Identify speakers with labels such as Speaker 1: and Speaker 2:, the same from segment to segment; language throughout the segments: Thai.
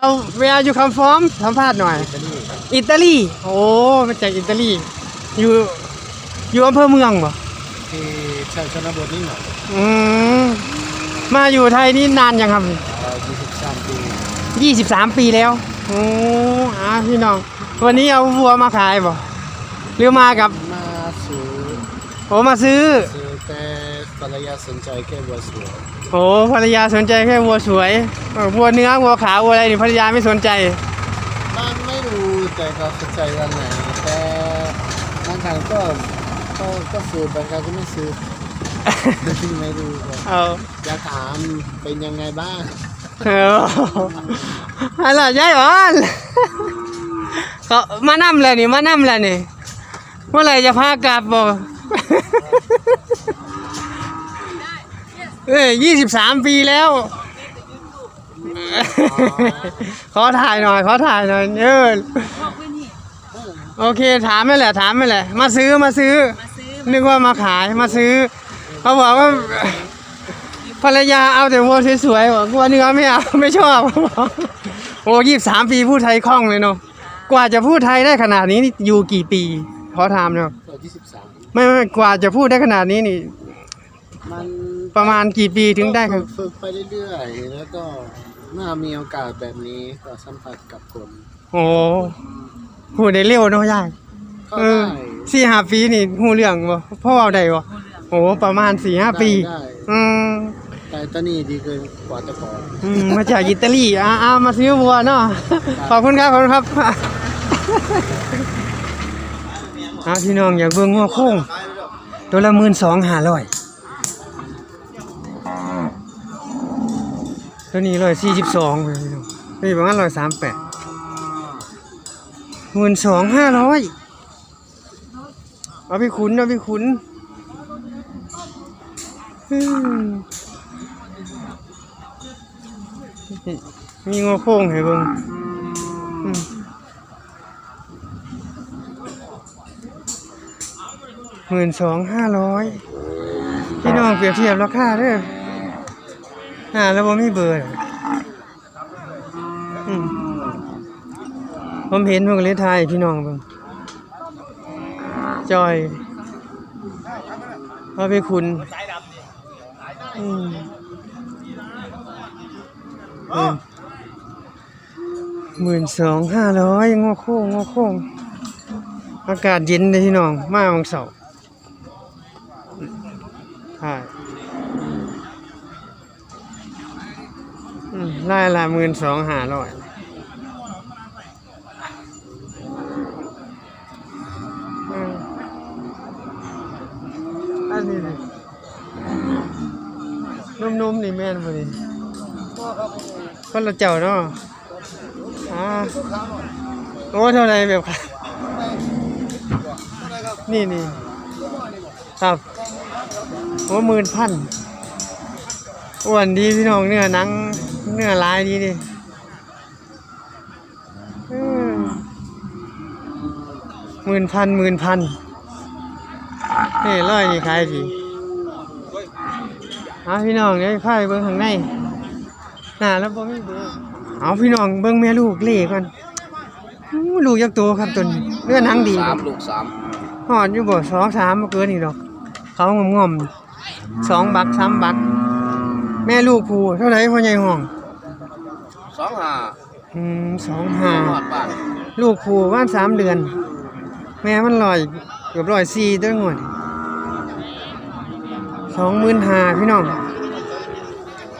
Speaker 1: เอา where you come from สัมภาษณ์หน่อย อิตาลี โอ้มาจากอิตาลี อยู่อยู่อำเภอเมืองบ่
Speaker 2: ที่ชนชนบทนี่หน่อย
Speaker 1: อืมมาอยู่ไทยนี่นานยังครับ
Speaker 2: ยี่สิบสามปี
Speaker 1: 23ปีแล้ว โอ้อาพี่น้อง วันนี้เอาวัวมาขายบ่หรือมากับ
Speaker 2: มาซื้อ
Speaker 1: โอ้มาซื้อ
Speaker 2: ซื้อแต่ภรรยาสนใจแค่วัวสวย
Speaker 1: โอ้ภรรยาสนใจแค่วัวสวยเออวัวเนื้อวัวขาววัวอะไรนี่ภรรยาไม่สนใจ
Speaker 2: มันไม่รู้แต่ก็สนใจอันไหนแต่บางครั้งก็ก็ก็ซื้อบางครั้งก็ไม่ซื้อไม่รู้ก็
Speaker 1: เอา
Speaker 2: จะถามเป็นยังไงบ้าง
Speaker 1: เอออะไรยายอ่อนเขามานั่มเลยนี่มานั่มเลยนี่เมื่อไหร่จะพากลับบ่ เอ้ยยี่สิบสามปีแล้ว ขอถ่ายหน่อยขอถ่ายหน่อยเออโอเคถามไม่แหละถามไม่แหละ มาซื้อมาซื้อ นึกว่ามาขายมาซื้อ เขาบอกว่าภรรยาเอาแต่วัวสวยๆบอกวัวเนื้อไม่เอาไม่ชอบโอ้ยี่สามปีพูดไทยคล่องเลยเนาะกว่าจะพูดไทยได้ขนาดนี้นี่อยู่กี่ปีขอถามเนาะ
Speaker 2: ก็ยี่สิบสาม
Speaker 1: ไม่ไม่กว่าจะพูดได้ขนาดนี้นี่
Speaker 2: มัน
Speaker 1: ประมาณกี่ปีถึงได้ครับ
Speaker 2: ฝึกฝึกไปเรื่อยๆ แล้วก็เมื่อมีโอกาสแบบนี้ก็สัมผัสกับคน
Speaker 1: โอ้พูดได้เร็วเนาะยาย
Speaker 2: ก็
Speaker 1: เอ
Speaker 2: ได้
Speaker 1: อสี่ห้าปีนี่หูเรื่องบ่พ่อเอาได้บ่โอ้ประมาณสี่ห้าปี
Speaker 2: ได้
Speaker 1: อืม
Speaker 2: แต่ตอนนี้ดีเกินกว่าแต่ก่อน
Speaker 1: อืมมาจากอิตาลีอ่าอ่ามาซื้อวัวเนาะขอบคุณครับขอบคุณครับอ่าพี่น้องอยากเบิ่งงัวโค้งตัวละหมื่นสองห้าร้อย ตัวนี้ร้อยสี่สิบสองพี่น้องนี่ประมาณร้อยสามแปดหมื่นสองห้าร้อยเอาไปขุนเอาไปขุนมีงัวโค้งให้เบิ่งอืมหมื่นสองห้าร้อยพี่น้องเปรียบเทียบราคาเด้อ อ่าแล้วผมมีเบอร์ผมเห็นพวกเลทไทยพี่น้องเบิ่งจอยเอาไปคุณอืมหมื่นสองห้าร้อยงอโค้งงอโค้งอากาศเย็นเลยพี่น้อง มาวังเสาร์ ล่ละหมื่นสองหาร้อยอันนี้นุ่มๆนี่แม่นบ่นี่คนละเจ้าเนาะอ่าโอ้เท่าไหรแบบค่ะนี่นี่ครับโอ้หมื่นพันอ้วนดีพี่น้องเนื้อหนัง เนื้อลายดีดิอืมหมื่นพันหมื่นพันนี่ร้อยนี่ขายดีเอาพี่น้องเดี๋ยวพาไปเบิ่งข้างในน่าแล้วบ่มีเบอร์เอาพี่น้องเบิ่งแม่ลูกเล่กันอู้ลูกยักษ์โตครับตัวนี้เนื้อหนังดี
Speaker 2: สามลูกสาม
Speaker 1: หอดอยู่บ่สองสามบ่เกินอีกดอก เขางอมงอมๆสองบักสามบัก แม่ลูกผูเท่าไหร่พ่อใหญ่ห้อง
Speaker 2: สองห้า
Speaker 1: อืมสองห้า
Speaker 2: หอดบ้าน
Speaker 1: ลูกผูว่านสามเดือน แม่มันลอยเกือบร้อยสี่ตัวงวดสองหมื่นห้าพี่น้อง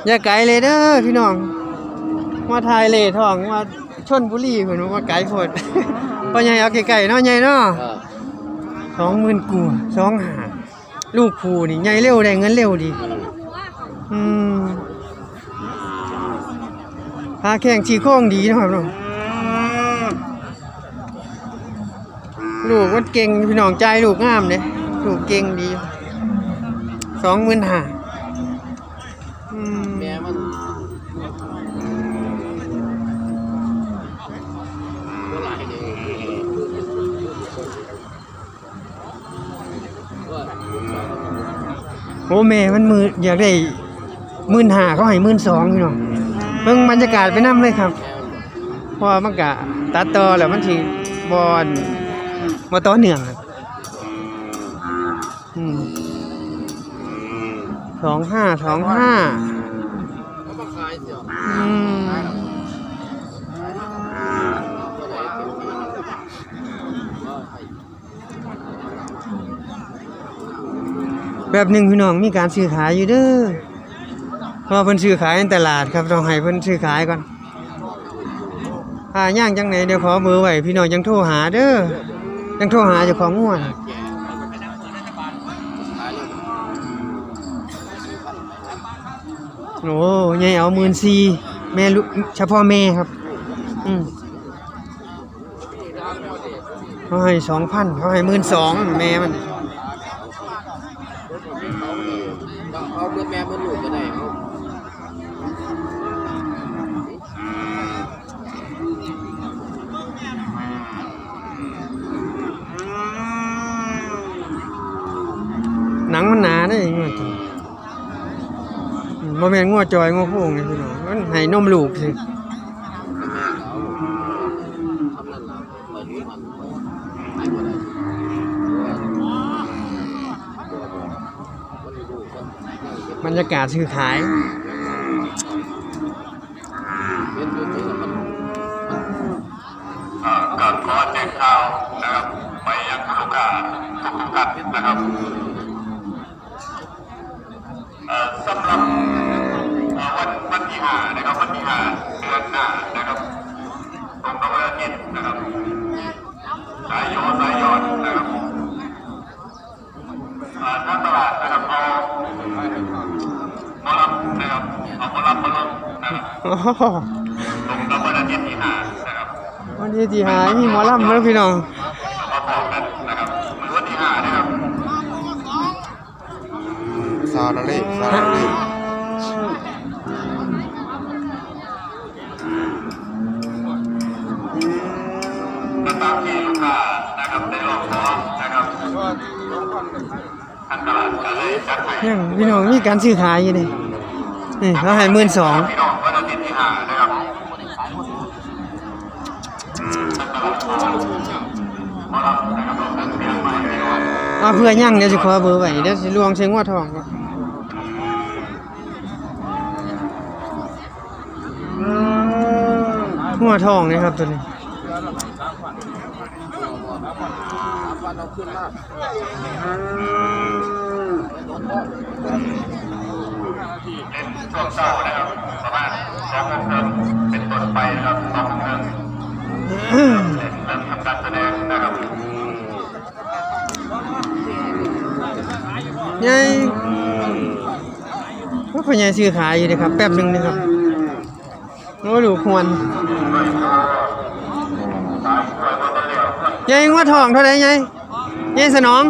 Speaker 1: อย่าไกลเลยเด้อพี่น้องมาทายเลทองมาชนบุรีเพิ่นว่าไกลโพดพ่อใหญ่เอาไกลๆเนาะใหญ่เนาะ
Speaker 2: เออ
Speaker 1: สองหมื่นกูสองหาลูกผูนี่ใหญ่เร็วได้เงินเร็วดี อืม พาแข่งชีโค้งดีนะครับน้องลูกมันเก่งพี่น้องใจลูกงามเลยลูกเก่งดีสองหมื่นห้าอืม
Speaker 2: แม่มันเท่าไหร่เนี่ยว่า
Speaker 1: โอ้แม่มันมืออยากได้หมื่นห้าเขาให้หมื่นสองพี่น้อง เบิ่งบรรยากาศไปน้ำเลยครับเพราะว่ามันก็ตัดต่อแล้วมันสิบอนบ่ต่อเนื่องอะอืมสองห้าสองห้าอืมแบบหนึ่งพี่น้องมีการซื้อขายอยู่เด้อ เพราะเพิ่นซื้อขายในตลาดครับต้องให้เพิ่นซื้อขายก่อนถ้าย่างจังไหนเดี๋ยวขอเบอร์ไว้พี่น้องยังโทรหาเด้อยังโทรหาเจ้าของงัวนโอ้ยายเอาหมื่นสี่แม่ลูกเฉพาะแม่ครับอืมเขาให้สองพันเขาให้หมื่นสองแม่มัน
Speaker 2: เอาเมื่อแม่เมื่อลูกก็ได้เอา
Speaker 1: หนังมันหนาได้ยังไงบ่แม่นงัวจอยงัวโพงไงพี่น้องมันให้นมลูกสิ
Speaker 2: บ
Speaker 1: รรยากาศซื้อขาย
Speaker 2: เป็นอยู่ที่มัน
Speaker 3: อ่าก็ขอแจ้งข่าวนะครับไปยังลูกค้าทุกกๆท่านนะครับ ตรงกับวันอาทิตย์ที่ห้านะครับวันนี้
Speaker 1: ที่หายมีหมอลำแล้วพี่น้อง
Speaker 3: มาพบกันนะครับมือวันที่ห้านะครับ
Speaker 2: ซาดาลีซาดาลี
Speaker 3: ก็ตามที่ลูกค้านะครับได้ลองขอนะครับทางตลาดก็เลยจัดให้
Speaker 1: ยังพี่น้องมีการซื้อขายอยู่นี่นี่เขาให้หมื่นสอง
Speaker 3: พี่น้องวันอาทิตย์ที่ห้านะครับทางตลาดขอขอรับนะครับลงทางเสียงใหม่ไปก่อน
Speaker 1: เอาเพื่อย่างเดี๋ยวสิขอเบอร์ไว้เดี๋ยวสิลวงเชงว่าทองก่อนหัวทองนี่ครับตัวนี้
Speaker 2: ขึ้นมา
Speaker 3: เล่นช่วงเช้านะครับประมาณสองโมงครึ่งเป็นต้นไปนะครับสองโมงครึ่งเริ่มทำการแสดง นะครับ
Speaker 1: ยายว่าพ่อใหญ่ซื้อขายอยู่เด้ครับ แป๊บหนึงนะครับโอ้ลูกควรยายงัวทองเท่าไหร่ยายยายสนอง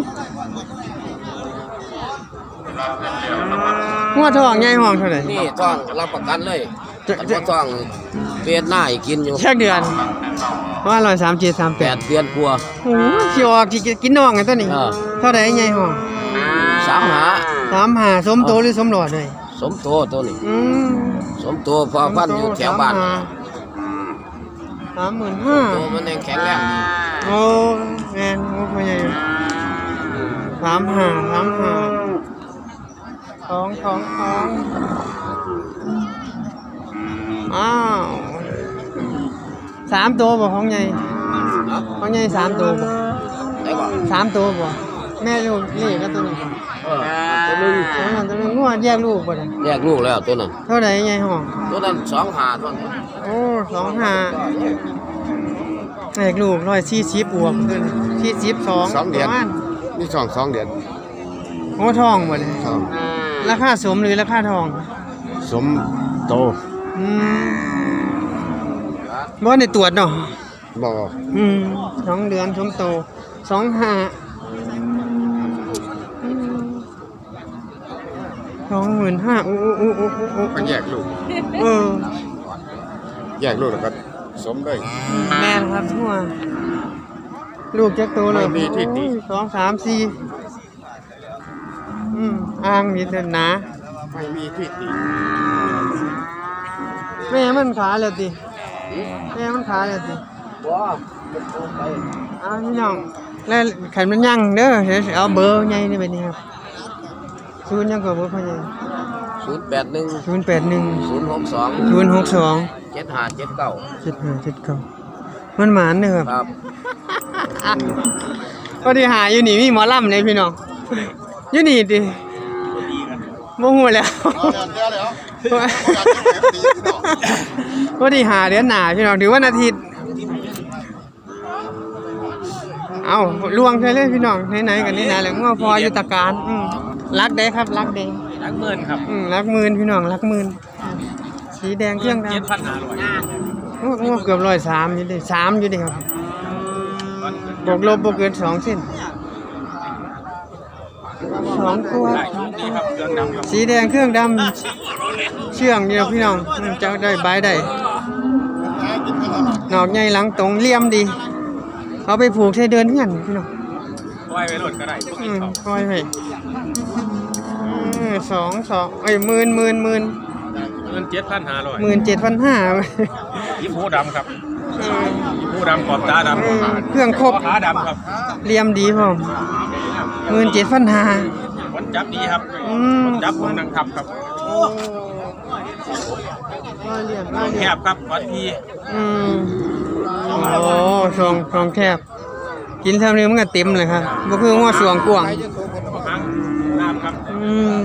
Speaker 1: งัวทองยายห้องเท่าไหร่
Speaker 2: นี่ต้องรับประกันเลย
Speaker 1: จะ
Speaker 2: มัน
Speaker 1: จะ
Speaker 2: บ่ต้องเวียดหน้าอีกกินอยู่
Speaker 1: แค่เดือนว่าร้อยสามเจ็ดสามแป
Speaker 2: แป
Speaker 1: ด
Speaker 2: ดเดือนกลัวา
Speaker 1: โอ้ยสิออกสิกินน้องไงตัวนี้
Speaker 2: เออ
Speaker 1: เท่าไหร่ยายห้อง
Speaker 2: สามหา
Speaker 1: สามหาสมโตหรือสมหลอดเลย
Speaker 2: สมโตตัวนี้
Speaker 1: อืม
Speaker 2: สมโตพอพันธุ์อยู่แถวบ้าน
Speaker 1: สามหมื่นห้า
Speaker 2: ตัวมันยังแข็งแรง
Speaker 1: โอ้แมนโอ้พ่อใหญ่สามห้าสามห้าสองสองสองอ้าวสามตัวบ่ของใหญ่ของใหญ่สามตัวบ่
Speaker 2: ได้บ่
Speaker 1: สามตัวบ่แม่ลูกนี่ก็ตัวนี้บ่
Speaker 2: ตัวนึง
Speaker 1: ตัวนั้นตัวนึงงัวแยกลูกบ่ได้
Speaker 2: แยกลูกแล้วตัวนั้น
Speaker 1: เท่าไหร่ใหญ่ห้อง
Speaker 2: ตัวนั้นสองหาตัวนี้
Speaker 1: โอ้สองห้าแยกลูกร้อยสี่สิบบวกขึ้นสี่สิบสอง
Speaker 4: สองเดือน
Speaker 1: ประมาณ
Speaker 4: นี่สองสองเดือน
Speaker 1: โอ้ทองหมดเลย
Speaker 4: ทอง
Speaker 1: ราคาสมหรือราคาทอง
Speaker 4: สมโต
Speaker 1: อืมบ่ได้ตรวจเนาะ
Speaker 4: บอก
Speaker 1: อืมสองเดือนสมโตสองห้า สองหมื่นห้าโอ้โอ้โอ้โอ้โอ้โอ้
Speaker 4: ก็แยกลูก
Speaker 1: เออ
Speaker 4: แยกลูกแล้วก็สมเลย
Speaker 1: แม่นครับทั่วลูกจักโตเลย
Speaker 4: ไม่มีที่ติ
Speaker 1: โอ้ยสองสามสี่อืมอ่างมีแต่หนา
Speaker 4: ไม่มีที่ติ
Speaker 1: แม่มันขาแล้วติแม่มันขายเลยสิ
Speaker 2: ว้าเป็นโตไป
Speaker 1: เอาพี่น้องแล้วขันมันยังเด้อเดี๋ยวสิเอาเบอร์ใหญ่นี่ไปนี่ครับ ศูนย์ยังก็เบอร์พ่อใหญ่
Speaker 2: ศูนย์แปดหนึ่ง
Speaker 1: ศูนย์แปดหนึ่ง
Speaker 2: ศูนย์หกสอง
Speaker 1: ศูนย์หกสอง
Speaker 2: เจ็ดห้าเจ็ดเก้า
Speaker 1: เจ็ดห้าเจ็ดเก้ามันหมานเด้อครับ
Speaker 2: ครับ
Speaker 1: ก็ที่หาอยู่นี่มีหมอลำเลยพี่น้องอยู่นี่ดิโมโหแล้วก็ที่หาเดือนหนาพี่น้องถือว่าอาทิตย์เอาลวงใช่เลยพี่น้องไหนๆกันนี่นะแล้วง้อพออยู่ตะการอืม รักได้ครับรักเด้
Speaker 5: รักเมินครับ
Speaker 1: อืมรักหมื่นพี่น้องรักหมื่นสีแดงเครื่องดำ
Speaker 5: เจ็ดพันห้าร้อย
Speaker 1: โอ้โหเกือบร้อยสามอยู่ดิสามอยู่ดิครับบวกลบบวกเกินสองเส้นสองตัว
Speaker 5: ได้ชุดนี้ครับเครื่องดำครับ
Speaker 1: สีแดงเครื่องดำเชื่องเดียวพี่น้องอืมจะได้ใบได้หนอกใหญ่หลังตรงเลี่ยมดี เอาไปผูกใช้เดินเงื่อนพี่น้อง
Speaker 5: ไหว้ไว้รถก็ได้พวก
Speaker 1: อื
Speaker 5: นี้
Speaker 1: ม
Speaker 5: เขา
Speaker 1: คอยไป อืมสองสองเอ้ยหมื่นหมื่นหมื่น
Speaker 5: เงินเจ็ดพันห้าร้อย
Speaker 1: หมื่นเจ็ดพันห้า
Speaker 5: ยิ้มหูดำครับยิ้มหูดำขอบตาดำ
Speaker 1: เครื่องครบ
Speaker 5: ขาดำครับ
Speaker 1: เลี่ยมดีพร้อมหมื่นเจ็ดพันห้า
Speaker 5: คนจับดีครับ
Speaker 1: อืม
Speaker 5: คนจับผมนังทับครับ
Speaker 1: ร้อยเหรียญ
Speaker 5: ท
Speaker 1: ร้อ
Speaker 5: อยง
Speaker 1: เหรี
Speaker 5: แค
Speaker 1: ยญ
Speaker 5: บครับวันที
Speaker 1: อืมโอ้สองสองแคบกินเท่านี้มันก็เต็มเลยครับบ่คือว่าสวงกวาง
Speaker 5: หางน้ำครับ
Speaker 1: อืม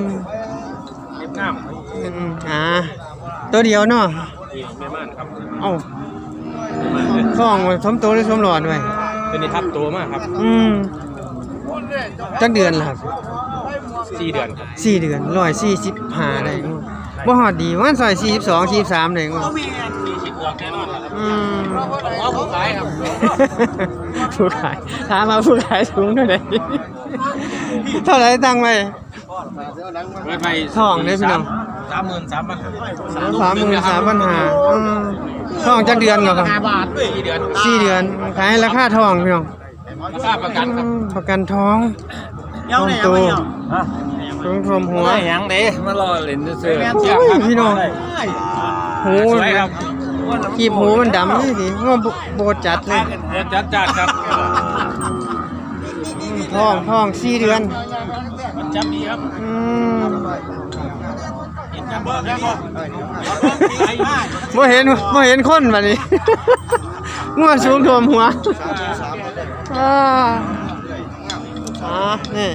Speaker 1: ตัวเดียวเนาะ
Speaker 5: นี่แม่ม่านครับ
Speaker 1: เอ้าท้องมันสมโตหรือสมหลอดไว้
Speaker 5: ตัวนี้ทับตัวมากครับ
Speaker 1: อืมจักเดือนล่ะครับ
Speaker 5: สี่เดือนครับ
Speaker 1: สี่เดือนร้อยสี่สิบห้าได้บ่ฮอดดีวันซอยสี่สิบสองสี่สิบสามได้ง
Speaker 5: สี่สิบออกแน่นอนครับ
Speaker 1: อืม
Speaker 5: เอาผู้ขายครับ
Speaker 1: ผู้ขายถามมาผู้ขายสูงเท่าไหร่เท่าไหร่ตั้งไว้
Speaker 5: เปิดไป
Speaker 1: ทองเด้อพี่น้อง
Speaker 5: สามหมื่นสามพัน
Speaker 1: สามหมื่นสามพันหาอืมทองจักเดือนเหรอครับ
Speaker 5: ห้าบาทสี่เดือน
Speaker 1: สี่เดือนขายราคาทองพี่น้อง
Speaker 5: ราคาประกันครับ
Speaker 1: อืมประกันท้องทองโตทองทมหัว
Speaker 5: ยังเด้มารอเล่นซื้อ
Speaker 1: โอ้ยพี่น้องหู
Speaker 5: สวยครับ
Speaker 1: กีบหูมันดำนี่สิว่าโบโบจัดเลย
Speaker 5: รถจัดจัดครับ
Speaker 1: อืมทองทองสี่เดือน
Speaker 5: มันจับดีครับ
Speaker 1: อืม
Speaker 5: เห็นจั บเบอร์แล้วก็
Speaker 1: บ่เห็นบ่เห็นคนบัดนี้งัวสูงท่วมหัวอ่าอ่านี่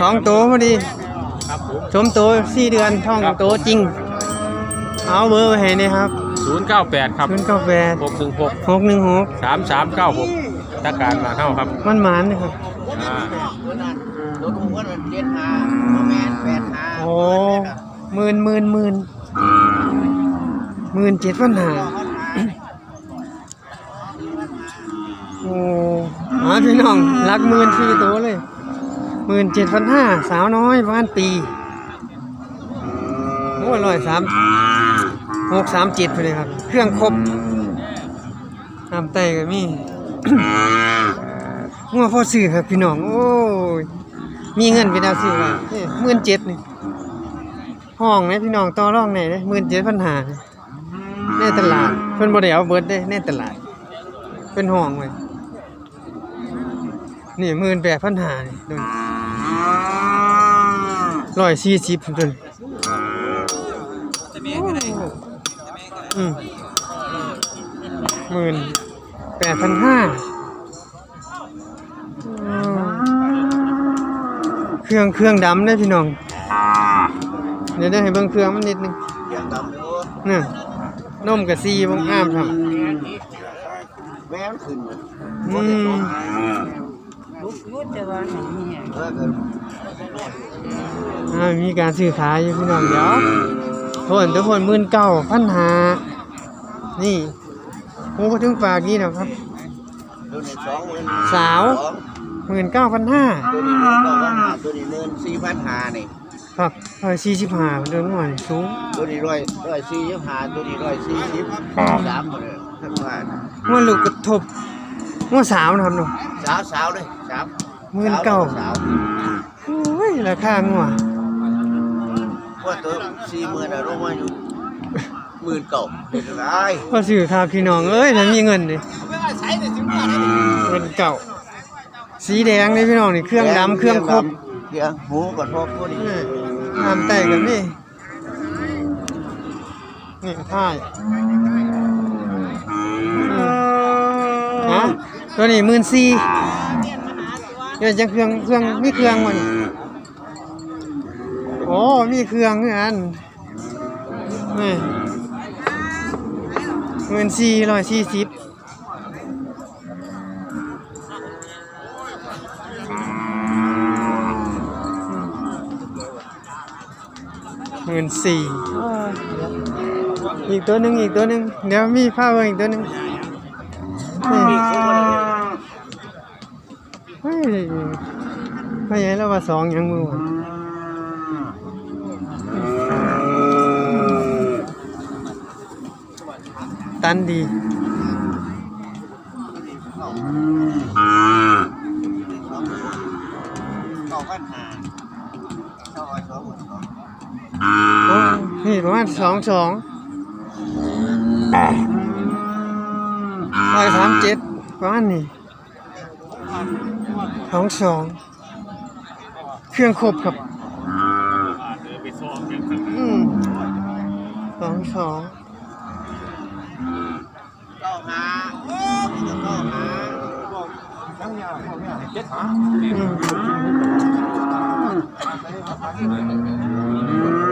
Speaker 1: สองตัวพอดี
Speaker 5: ครับผม
Speaker 1: สมโตสี่เดือนท้องโตจริง เอาเบอร์ไว้ให้นี่ครับ
Speaker 5: ศูนย์เก้าแปดครับ
Speaker 1: ศูนย์เก้าแปด
Speaker 5: หกหนึ่งหก
Speaker 1: หกหนึ่งหก
Speaker 5: สามสามเก้าหกตาการมาเข้าครับ
Speaker 1: มันหมานนะครับ
Speaker 5: อ่า
Speaker 2: ห้า
Speaker 1: โอ้หมื่นหมื่นหมื่นหมื่นเจ็ดพันห้าโอ้หาพี่น้องรักหมื่นสี่ตัวเลยหมื่นเจ็ดพันห้าสาวน้อยบ้านปีโอ้ร้อยสามหกสามเจ็ดไปเลยครับ เครื่องครบน้ำไตก็มีงัวพ่อซื้อครับพี่น้อง โอ้ย มีเงินไปดาวซื้อไว้หมื่นเจ็ดนี่ ห้องไหมพี่น้องต่อรองไหนเลยหมื่นเจ็ดพันหาในตลาด เพิ่นบ่ได้เอาเบิดเด้ในตลาด เป็นห้องไว้นี่หมื่นแปดพันหานี่ดูร้อยสี่สิบจนอืมหมื่นแปดพันห้าเครื่องเครื่องดำได้พี่น้อง เดี๋ยวได้ให้เบิ่งเครื่องมันนิดนึง
Speaker 2: เสียงดำดู
Speaker 1: นี่นมกับซีบางอ้ามครับ
Speaker 2: แม่นขึ้น
Speaker 1: อืม
Speaker 2: เออเกิน
Speaker 1: อ่ามีการซื้อขายอยู่พี่น้องเดี๋ยวทนทุกคนหมื่นเก้าพันหานี่โอ้ถึงฝากนี่นะครับ
Speaker 2: ตัวนี้สองหมื่น
Speaker 1: สาว
Speaker 2: สอง
Speaker 1: หมื่นเก้าพันห้า
Speaker 2: ตัวนี้หมื่นเก้าพันห้าตัวนี้หมื่นสี่พันห้านี่
Speaker 1: ครับร้อยสี่สิบห้าเดินหน่อยสูง
Speaker 2: ตัวนี้ร้อยร้อยสี่สิบห้าตัวนี้ร้อยสี่สิบสามหมดเลยทั้งบ้าน
Speaker 1: ว่าลูกกระทบว่าสาวนะครับเนาะ
Speaker 2: สาวสาวเลยสาม
Speaker 1: หมื่นเก้า
Speaker 2: สาว
Speaker 1: โอ้ยราคางัว
Speaker 2: ว่าตัวสี่หมื่นอะลงมาอยู่หมื่นเก่าเป็นไร
Speaker 1: พอซื้อครับพี่น้องเอ้ยถ้ามีเงินดิเงินเก่า สีแดงนี่พี่น้องนี่เครื่องดำเครื่องครบ
Speaker 2: เครื่องหูก่อนพอพูด
Speaker 1: นี่น้ำไต่กันนี่นี่ท่ายฮะตัวนี้หมื่นสี่เดี๋ยวจะเครื่องเครื่องมีเครื่องมันโอ้มีเครื่องเหมือนกันนี่หมื่นสี่ร้อยสี่สิบ มื่นสี่อีกตัวหนึ่งอีกตัวหนึ่งเดี๋ยวมีผ้าเบอร์อีกตัวหนึ่งนี่เฮ้ยไม่ใช่แล้วว่าสองยังมือวะตันดี
Speaker 2: เก่าพันหาเก้าร้อยสองหมื่นสอง
Speaker 1: โอ้ นี่ประมาณสองสองร้อยสามเจ็ดประมาณนี้สองสอง เครื่องครบครับ
Speaker 5: ไปซ้อมกัน
Speaker 1: อืมสองสอง
Speaker 2: เก้าหาเก้าหา
Speaker 1: อืม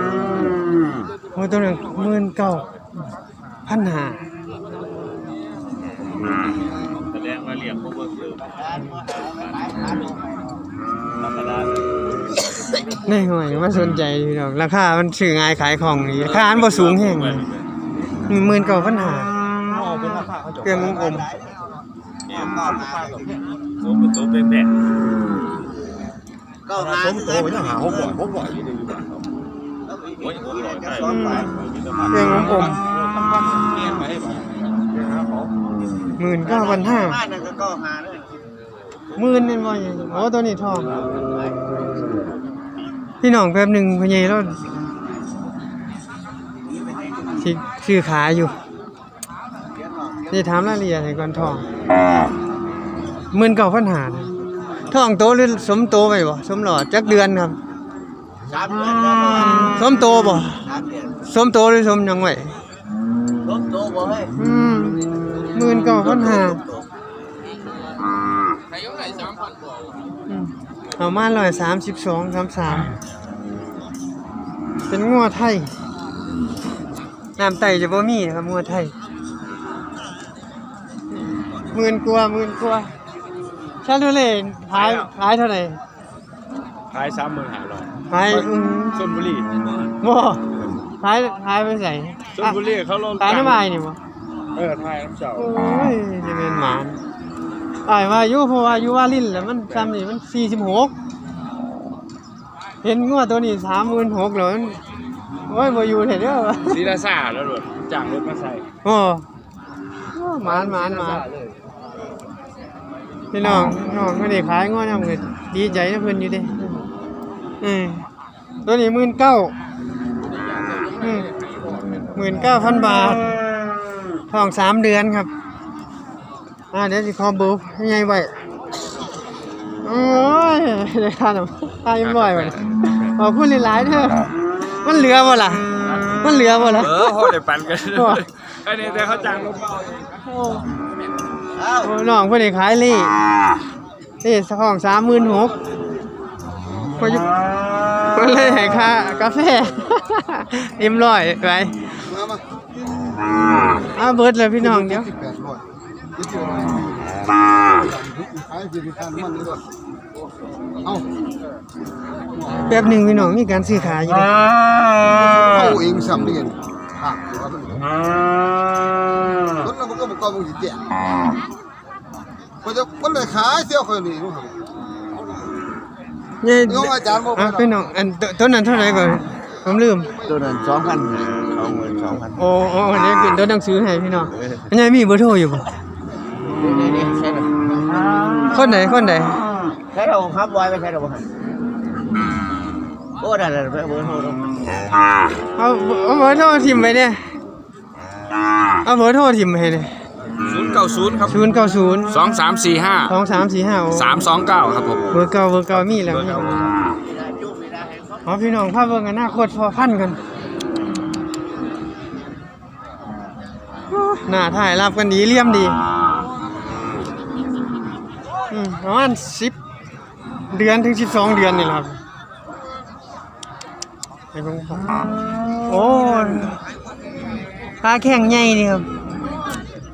Speaker 1: โอ้ยตัวหนึ่งหมื่นเก้าพันหา
Speaker 5: แสดงว่าเรียกพวกเบิร์ดธรรมดา
Speaker 1: ในหอยมาสนใจพี่น้องราคา มันซื้อง่ายขายของนี่ราคาอันบ่สูงแห้งหมื่นเก้าพันหาเครื่องอม
Speaker 2: เก้าหา
Speaker 5: โซมโซมเป็นแบบ
Speaker 2: ก้าหา
Speaker 4: โตยังหาหกร้อยหกร้อยอยู่ในอยู่บ้าน เขา
Speaker 5: โอ้ย
Speaker 2: งบาท
Speaker 1: เครื่องอมหมื่นเก้าพันห้า
Speaker 2: ห
Speaker 1: มื่นนี่บ่ยังโอ้ตัวนี้ทอง พี่น้องแป๊บหนึ่งพอใหญเราสิซื้อขายอยู่นี่ถามรายละเอียดให้ก่อนทองหมื่นเก้าพันหาทองโตหรือสมโตไปบ่สมหลอดจักเดือนครับ
Speaker 2: สามเดือนแล้วก็
Speaker 1: สมโตบ่
Speaker 2: สามเดือน
Speaker 1: สมโตหรือสมหยังไว้
Speaker 2: ลบโตบ่ให้
Speaker 1: อืมหมื่นเก้าพันหาเอามาร้อยสามสิบสองสามสามเป็นงัวไทยน้ำไตจะบ่มีนะครับงัวไทยหมื่นกว่าหมื่นกว่าชาลูเล่ขายขายเท่าไหร่
Speaker 5: ขายสามหมื่นห้าร้อย
Speaker 1: ขายอืม
Speaker 5: ชนบุรี
Speaker 1: บ่ขายขายไปใส่
Speaker 5: ชนบุรีเขาลง
Speaker 1: ขายน้ำลายนี่บ่
Speaker 5: เออไทยน้ำเจ้า
Speaker 1: โอ้ยจะเป็นหมานอ้ายว่าอยู่เพราะว่าอยู่ว่าลิ้นแล้วมันซ้ำนี่มัน46เห็นงัวตัวนี้36,000แล้วมันโอ้ยบ่อยู่เห็นเด้อวะ
Speaker 5: ศรีราชาแล้วรถจ้างรถมาใส่
Speaker 1: โอ้โอ้หมานหมานหมานพี่น้องน้องไม่ได้ขายง้อนำเงินดีใจนะเพิ่นอยู่เด้เออตัวนี้หมื่นเก้าหมื่นเก้าพันบาททองสามเดือนครับ อ่าเดี๋ยวสิขอเบอร์ให้ไงไว้โอ้ยได้ค่าหน่อยค่ายิ้มลอยไปขอบคุณหลายๆเด้อมันเหลือบ่ล่ะ มันเหลือบ่ล่ะ
Speaker 5: เออเขาได้ปันกัน
Speaker 1: โอ้
Speaker 5: ไอ้นี่แต่เขาจ้างรถมา
Speaker 1: โอ้โอ้น้องเพิ่นได้ขายลี่นี่สักของสามหมื่นหก เพิ่นเพิ่นเลยให้ค่ากาแฟเอ็มร้อยไป
Speaker 2: มามา
Speaker 1: อ้าเบิดเลยพี่น้องเดี๋ยว
Speaker 2: สิบแปดร้อยยี่สิบร้อยขายสิบพันมันนี่ด้วยเอา
Speaker 1: แป๊บหนึงพี่น้องมีการซื้อขายอยู่เด้
Speaker 2: เอาเองสำเร็จอะรถเราก็บอกว่ามึงสิเตี้ยก็จะคนเลยขายเสี้ยวคนนี้รู้ไหม
Speaker 1: เนี่ย
Speaker 2: โยมอาจารย์บอก
Speaker 1: อะพี่น้องอันตต้นนั้นเท่าไหร่ก่อนผมลืม
Speaker 2: ตัวนั้นสองพันสองหมื่นสองพัน
Speaker 1: โอ้โอ้เดี๋ยวขึ้นตัวหนังสือให้พี่น้องอันนี้มีเบอร์โทรอยู่บ่
Speaker 2: นี่นี่ใช่ไหม
Speaker 1: คนไหนคนไหน
Speaker 2: ใช่เราครับไว้ไม่ใช่เราครับโอ้ได้เลยเบอร์โทร
Speaker 1: เอาเอาเบอร์โทรทิมไว้เนี่ยเอาเบอร์โทรทิมให้เลย
Speaker 5: ศูนย์เก้าศูนย์ครับ
Speaker 1: ศูนย์เก้าศูนย์
Speaker 5: สองสามสี่ห้า
Speaker 1: สองสามสี่ห้า
Speaker 5: สามสองเก้าครับผม
Speaker 1: เบอร์เก่าเบอร์เก่ามีแล้วมีแล้วอ๋อพี่น้องภาพเบิ่งกันหน้าโคตรพอพันกันหน้าถ่ายรับกันดีเลี่ยมดีอืมประมาณสิบเดือนถึงสิบสองเดือนนี่แหละครับไอ้เบิ่งครับโอ้ยปลาแข้งใหญ่นี่ครับ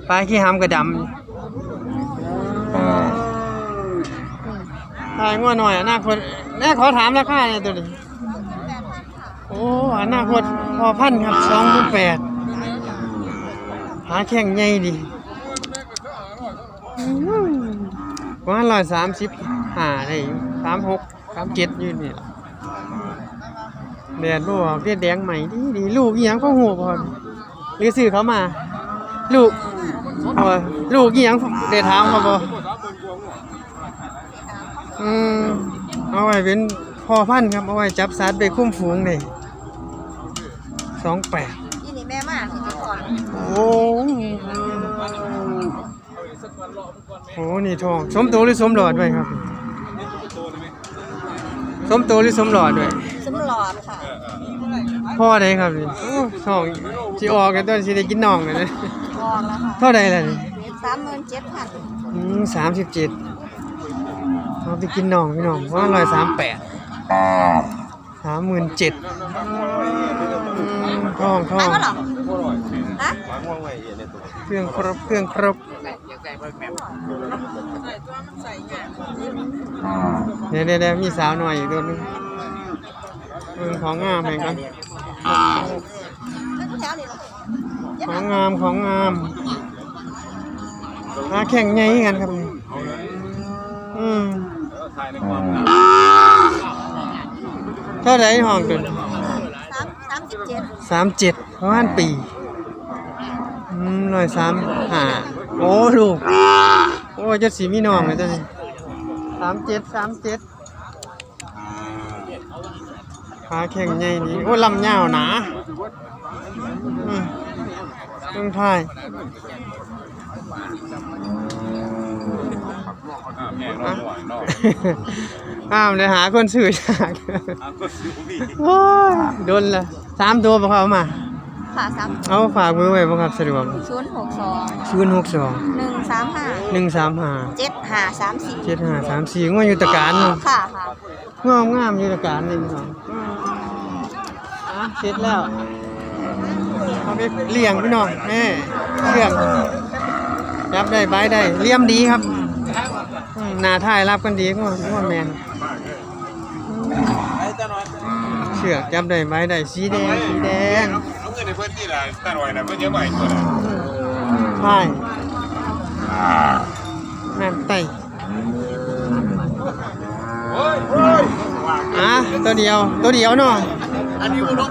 Speaker 1: ปลาขี้หามกระดำนี่ทายงัวหน่อยอนาคตแม่ขอถามราคาเนี่ยตัวนี้โอ้อนาคตพอพันครับสองพันแปดหาแข่งใหญ่ดีประมาณร้อยสามสิบห้าได้อยู่สามหกสามเจ็ดอยู่นี่ล่ะแดดบ่ออกเรียดแดงใหม่ดีดีลูกอีหยังก็หัวพอหรือซื้อเขามา ลูก โอ้ยลูกอีหยังเดดถามเขาบ่อืมเอาไว้เป็นพอพันธุ์ครับ เอาไว้จับสัตว์ไปคุ้มฝูงเลยสองแปด
Speaker 6: ยี่นี่แม่มากที่จะก่อน
Speaker 1: โอ้โห นี่ทอง สมโตหรือสมหลอดไว้ครับ สมโตหรือสมหลอดด้วย
Speaker 6: สมหลอดค่ะ
Speaker 1: พ่อใดครับนี่โอ้ทองสิออกกันต้นสิได้กินน้องเลยนะ
Speaker 6: ออกแล้วค่ะ
Speaker 1: เท่าใดล่ะนี่
Speaker 6: สามหมื่นเจ็ดพัน
Speaker 1: อืมสามสิบเจ็ดเอาไปกินน้องพี่น้องว่าร้อยสามแปดสามหมื่นเจ็ดทองทอ
Speaker 6: ตาย
Speaker 1: ง
Speaker 6: มาหรอฮะ
Speaker 1: เครื่องครบเครื่องครบเดี๋ยวเดี๋ยวเดี๋ยวมีสาวหน่อยอีกตัวหนึงเรื่องของงามเองครับ
Speaker 6: ไม่ผู้ชายนี่หรอ
Speaker 1: ของงามของงามหาแข่งไงกันครับนี่อืมเท่าไหรห้องตัว
Speaker 6: สามสามสิบเจ็ด
Speaker 1: สามเจ็ดประมาณปีอืมร้อยสามห้าโอ้ลูกโอ้ยจะสีมีน้องเลยตัวนี้สามเจ็ดสามเจ็ดขาแข็งใหญ่นี่โอ้ลำยาวหนา อืมเพิ่งทายอะอ้ามเลยหาคนสื่อฉากโอ้ยโดนละสามตัวบอกเขาเอามา
Speaker 6: ค่ะสาม
Speaker 1: เอาฝากมือไว้บ่ครับสะดวก
Speaker 6: ศูนย์หกสอง
Speaker 1: ศูนย์หกสอง
Speaker 6: หนึ่งสามห้า
Speaker 1: หนึ่งสามห้า
Speaker 6: เจ็ดห้าสามสี่
Speaker 1: เจ็ดห้าสามสี่งวอยู่ตะการเนาะ
Speaker 6: ค่ะค่ะ
Speaker 1: งามงามอยู่ตะการนี่พี่น้องอะเสร็จแล้ว เอาไปเลี้ยงพี่น้องแม่เชื่องรับได้บายได้เลี่ยมดีครับอืมหน้าท่ายรับกันดีก็ว่าแมนเชือกจับได้บายได้สีแดงสีแดง
Speaker 4: เอาเงินในเพื่อนที่ละตาหน่อยนะเพื่อนเยอะใหม่ตัวละ
Speaker 1: ใช่แม่นไตอะตัวเดียวตัวเดียวเนาะ
Speaker 2: อันนี้ก็ลง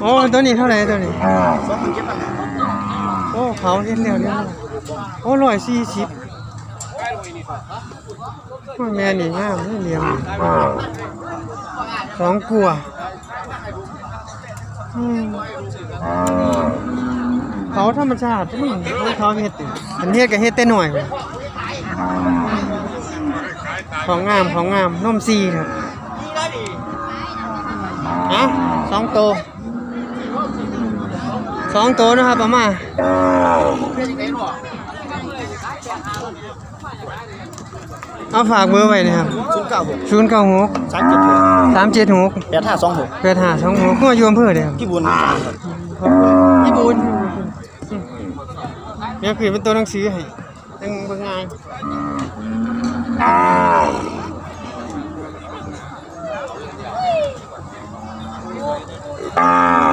Speaker 1: โอ้ตัวนี้เท่าไหร่ตัวนี้โอ้เขาเรียนเร็วเรียนเร็วโอ้ร้อยสี่สิบโอ้แม่นี่งามไม่เลี้ยงสองกัวอืมเขาธรรมชาตินี่เขาเฮ็ดอยู่อันเฮ็ดก็เฮ็ดแต่หน่อยของงามของงามนมซีครับอะสองตัว สองตัวนะครับป้ามาเอาฝากเบอร์ไว้นะครับ
Speaker 2: ศูนย์เก้าหก
Speaker 1: ศูนเก้าหก
Speaker 2: สามเจ็ดหก
Speaker 1: สามเจ็ดหก
Speaker 2: แปดห้าสองหก
Speaker 1: แปดห้าสองหกก็ยวมเพื่อเดียว
Speaker 2: พี่บุญ
Speaker 1: พี่บุญเนี่ยคือเป็นตัวหนังสือให้ตั้งเป็นงงานอ่า